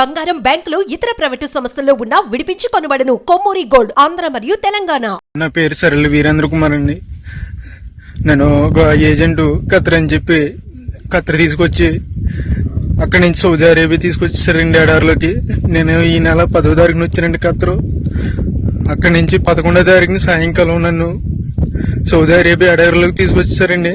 బంగారం బ్యాంకులు ఇతర ప్రైవేటు సంస్థల్లో ఉన్న విడిపించి కొనబడను. కొమ్మూరి గోల్డ్ ఆంధ్ర మరియు తెలంగాణ. నా పేరు సరళ వీరేంద్ర కుమార్ అండి. నేను ఒక ఏజెంట్ ఖత్తర్ అని చెప్పి కత్ర తీసుకొచ్చి అక్కడి నుంచి సౌదీ అరేబియా తీసుకొచ్చేసారండి ఎడారిలోకి నేను ఈ నెల పదో తారీఖున వచ్చానండి కత్రు అక్కడి నుంచి పదకొండో తారీఖున సాయంకాలం నన్ను సౌదీ అరేబియా ఎడారిలోకి తీసుకొచ్చేసారండి